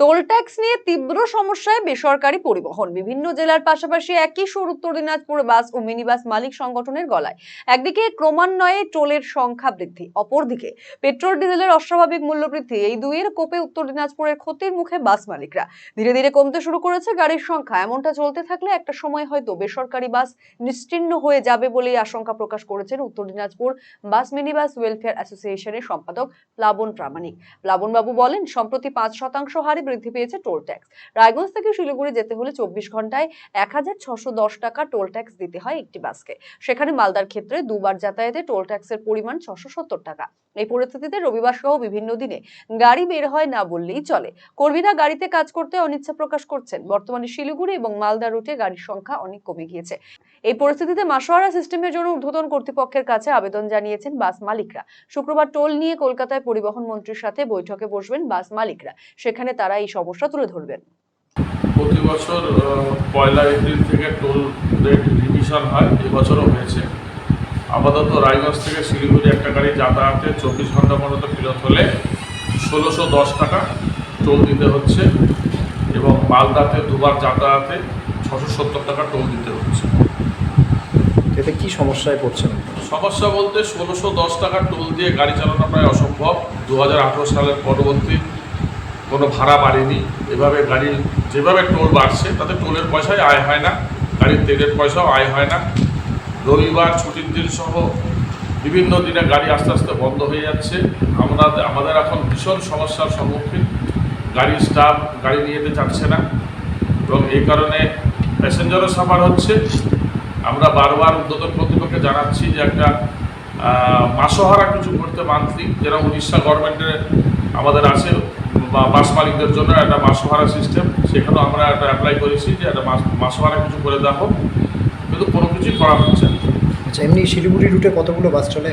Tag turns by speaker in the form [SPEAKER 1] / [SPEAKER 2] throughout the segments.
[SPEAKER 1] Toll tax নিয়ে তীব্র সমস্যায় বেসরকারি পরিবহন। বিভিন্ন জেলার পাশাপাশি একই সুর উত্তর দিনাজপুর বাস ও মিনি বাস মালিক সংগঠনের গলায়। একদিকে ক্রমান্বয়ে টোলের সংখ্যা বৃদ্ধি, অপরদিকে পেট্রোল, ডিজেলের অস্বাভাবিক মূল্য বৃদ্ধি। এই দুইয়ের কোপে উত্তর দিনাজপুরের ক্ষতির মুখে বাস মালিকরা। ধীরে ধীরে কমতে শুরু করেছে গাড়ির সংখ্যা। এমনটা চলতে থাকলে একটা সময় হয়তো বেসরকারি বাস নিশ্চিহ্ন হয়ে যাবে বলেই আশঙ্কা প্রকাশ করেছেন Uttar Dinajpur bus mini bus welfare অ্যাসোসিয়েশনের সম্পাদক প্লাবন প্রামাণিক। প্লাবন বাবু বলেন, সম্প্রতি পাঁচ শতাংশ হারে বৃদ্ধি পেয়েছে টোল ট্যাক্স রায়গঞ্জ থেকে শিলিগুড়ি যেতে হলে চব্বিশ ঘন্টায় এক টাকা টোল ট্যাক্স দিতে হয় একটি বাসকে। সেখানে মালদার ক্ষেত্রে দুবার যাতায়াতে টোল ট্যাক্সের পরিমাণ ছশো টাকা। এই পরিস্থিতিতে রবিবার সহ বিভিন্ন দিনে গাড়ি বের হয় না বললেই চলে। কর্মীরা গাড়িতে কাজ করতে অনিচ্ছা প্রকাশ করছেন। বর্তমানে শিলিগুড়ি এবং মালদা রুটে গাড়ির সংখ্যা অনেক কমে গিয়েছে। এই পরিস্থিতিতে মাসোয়ারা সিস্টেমের জন্য ঊর্ধ্বতন কর্তৃপক্ষের কাছে আবেদন জানিয়েছেন বাস মালিকরা। শুক্রবার টোল নিয়ে কলকাতায় পরিবহন মন্ত্রীর সাথে বৈঠকে বসবেন বাস মালিকরা। সেখানে তারা এই সমস্যা তুলে ধরবেন।
[SPEAKER 2] প্রতি বছর পয়লা এপ্রিল থেকে টোল রেট রিভিশন হয় এবছরও হয়েছে। আপাতত রায়গঞ্জ থেকে শিলিগুড়ি একটা গাড়ি যাতায়াতে চব্বিশ ঘণ্টা পর্যন্ত ফেরত হলে ষোলোশো দশ টাকা টোল দিতে হচ্ছে এবং মালদাতে দুবার যাতায়াতে ছশো সত্তর টাকা টোল দিতে হচ্ছে।
[SPEAKER 3] এতে কি সমস্যায় পড়ছেন?
[SPEAKER 2] সমস্যা বলতে ষোলোশো দশ টাকার টোল দিয়ে গাড়ি চালানো প্রায় অসম্ভব। দু হাজার আঠারো সালের পরবর্তী কোনো ভাড়া বাড়েনি। এভাবে গাড়ি যেভাবে টোল বাড়ছে, তাতে টোলের পয়সায় আয় হয় না। গাড়ির তেলের পয়সাও আয় হয় না। রবিবার ছুটির দিন সহ বিভিন্ন দিনে গাড়ি আস্তে আস্তে বন্ধ হয়ে যাচ্ছে। আমরা আমাদের এখন ভীষণ সমস্যার সম্মুখীন। গাড়ির স্টাফ গাড়ি নিয়ে যেতে চাচ্ছে না। এবং এই কারণে প্যাসেঞ্জারও সাফার হচ্ছে। আমরা বারবার উদ্যোতন কর্তৃপক্ষকে জানাচ্ছি যে একটা মাসোহারা কিছু করতে মান্থলি। যেরকম উড়িষ্যা গভর্নমেন্টের আমাদের আছে। বা বাস মালিকদের জন্য একটা মাস ভাড়া সিস্টেম সেখানেও আমরা একটা অ্যাপ্লাই করেছি যে একটা মাস ভাড়া কিছু করে দেওয়া হোক কিন্তু কোনো কিছুই করা হচ্ছে না।
[SPEAKER 3] আচ্ছা এমনি শিলিগুড়ি রুটে কতগুলো বাস চলে?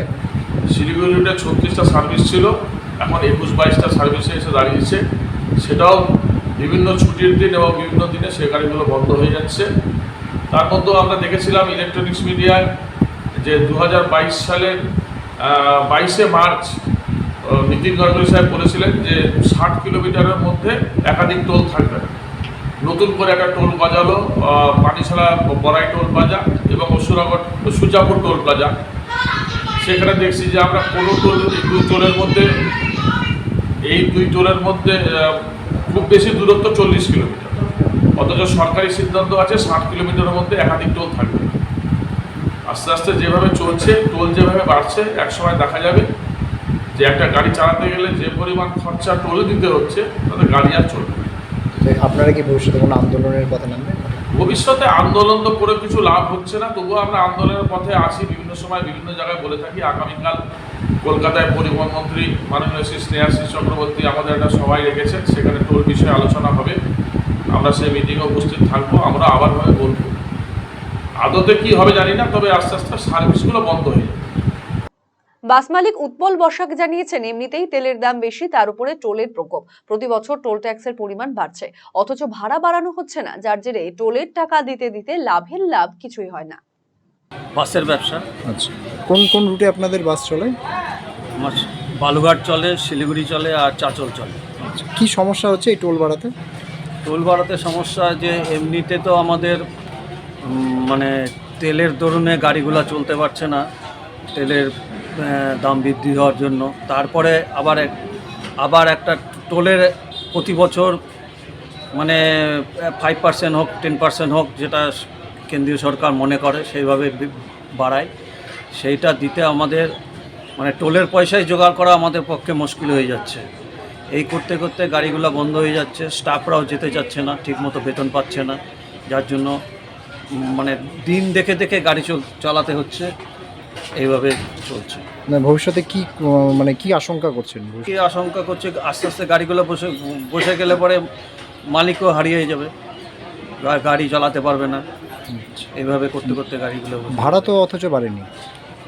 [SPEAKER 2] শিলিগুড়ি রুটে ছত্রিশটা সার্ভিস ছিল এখন একুশ বাইশটা সার্ভিসে এসে দাঁড়িয়েছে। সেটাও বিভিন্ন ছুটির দিন এবং বিভিন্ন দিনে সে গাড়িগুলো বন্ধ হয়ে যাচ্ছে। তার মধ্যেও আমরা দেখেছিলাম ইলেকট্রনিক্স মিডিয়ায় যে দু হাজার বাইশ সালের বাইশে মার্চ নীতিন গডকরি সাহেব বলেছিলেন যে ষাট কিলোমিটারের মধ্যে একাধিক টোল থাকবে। নতুন করে একটা টোল বাজালো পানিছাড়া বড়াই টোল প্লাজা এবং অসুরাগড় সুজাপুর টোল প্লাজা সেখানে দেখছি যে আমরা কোনো টোল, দুই টোলের মধ্যে, এই দুই টোলের মধ্যে খুব বেশি দূরত্ব চল্লিশ কিলোমিটার। অথচ সরকারি সিদ্ধান্ত আছে ষাট কিলোমিটারের মধ্যে একাধিক টোল থাকবে। আস্তে আস্তে যেভাবে চলছে, টোল যেভাবে বাড়ছে, একসময় দেখা যাবে। যে একটা গাড়ি চালাতে গেলে যে পরিমাণ খরচা টোলে দিতে হচ্ছে তাতে গাড়ি আর চলবে।
[SPEAKER 3] আপনারা কি ভবিষ্যতে কোনো আন্দোলনের কথা নামবেন?
[SPEAKER 2] ভবিষ্যতে আন্দোলন তো করে কিছু লাভ হচ্ছে না তবুও আমরা আন্দোলনের পথে আছি বিভিন্ন সময় বিভিন্ন জায়গায় বলে থাকি আগামীকাল কলকাতায় পরিবহন মন্ত্রী মাননীয় শ্রী স্নেহাশিস চক্রবর্তী আমাদের একটা সভায় রেখেছেন সেখানে টোল বিষয়ে আলোচনা হবে। আমরা সেই মিটিংয়ে উপস্থিত থাকব আমরা আবারভাবে বলব। আদতে কি হবে জানি না তবে আস্তে আস্তে সার্ভিসগুলো বন্ধ হয়ে যাবে।
[SPEAKER 1] বাস মালিক উৎপল বসাক জানিয়েছেন এমনিতেই তেলের দাম বেশি তার উপরে টোলের প্রকোপ। প্রতি বছর টোল ট্যাক্সের পরিমাণ বাড়ছে। অথচ ভাড়া বাড়ানো হচ্ছে না যার জেরে টোলের টাকা দিতে দিতে লাভের লাভ কিছুই হয় না।
[SPEAKER 4] বাসের ব্যবসা।
[SPEAKER 3] আচ্ছা কোন কোন রুটে আপনাদের বাস চলে?
[SPEAKER 4] আমার বালুঘাট চলে শিলিগুড়ি চলে আর চাচল চলে।
[SPEAKER 3] আচ্ছা কি সমস্যা হচ্ছে এই টোল বাড়াতে?
[SPEAKER 4] টোল ভাড়াতে সমস্যা যে এমনিতে তো আমাদের মানে তেলের দরুনে গাড়িগুলো চলতে পারছে না। তেলের দাম বৃদ্ধি হওয়ার জন্য। তারপরে আবার এক, আবার একটা টোলের প্রতি বছর মানে ফাইভ পার্সেন্ট হোক টেন পার্সেন্ট হোক, যেটা কেন্দ্রীয় সরকার মনে করে, সেইভাবে বাড়ায়। সেইটা দিতে আমাদের মানে টোলের পয়সাই জোগাড় করা আমাদের পক্ষে মুশকিল হয়ে যাচ্ছে। এই করতে করতে গাড়িগুলো বন্ধ হয়ে যাচ্ছে স্টাফরাও যেতে চাচ্ছে না, ঠিকমতো বেতন পাচ্ছে না। যার জন্য মানে দিন দেখে দেখে গাড়ি চল, চালাতে হচ্ছে। এইভাবে চলছে।
[SPEAKER 3] না ভবিষ্যতে কি মানে কি আশঙ্কা করছেন?
[SPEAKER 4] কি আশঙ্কা করছে আস্তে আস্তে গাড়িগুলো বসে বসে গেলে পরে মালিকও হারিয়ে যাবে। গাড়ি চালাতে পারবে না। এইভাবে করতে করতে গাড়িগুলো
[SPEAKER 3] ভাড়া তো অথচ বাড়েনি।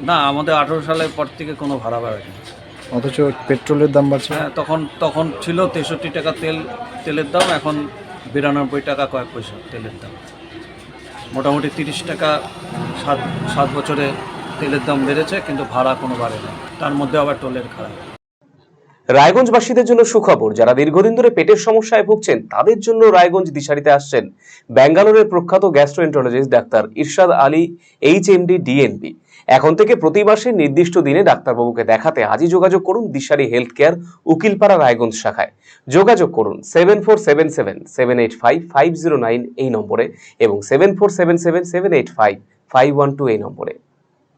[SPEAKER 4] না আমাদের আঠেরো সালের পর থেকে কোনো ভাড়া বাড়েনি।
[SPEAKER 3] অথচ পেট্রোলের দাম বাড়ছে।
[SPEAKER 4] হ্যাঁ তখন তখন ছিল তেষট্টি টাকা তেল তেলের দাম এখন বিরানব্বই টাকা কয়েক পয়সা তেলের দাম। মোটামুটি তিরিশ টাকা সাত সাত বছরে তেলের দাম বেড়েছে, কিন্তু ভাড়া কোনো বাড়ে না। তার মধ্যে আবার টোলের খারাপ।
[SPEAKER 5] রায়গঞ্জবাসীদের জন্য সুখবর, যারা দীর্ঘদিন ধরে পেটের সমস্যায় ভুগছেন, তাদের জন্য রায়গঞ্জ দিশারিতে আসছেন ব্যাঙ্গালোরের প্রখ্যাত gastroenterologist doctor Irshad Ali H MD DNB এখন থেকে প্রতি মাসে নির্দিষ্ট দিনে ডাক্তারবাবুকে দেখাতে আজই যোগাযোগ করুন দিশারি হেলথ কেয়ার উকিলপাড়া রায়গঞ্জ শাখায়। যোগাযোগ করুন seven four seven seven seven eight five five zero nine এই নম্বরে এবং seven four seven seven seven eight five five one two এই নম্বরে।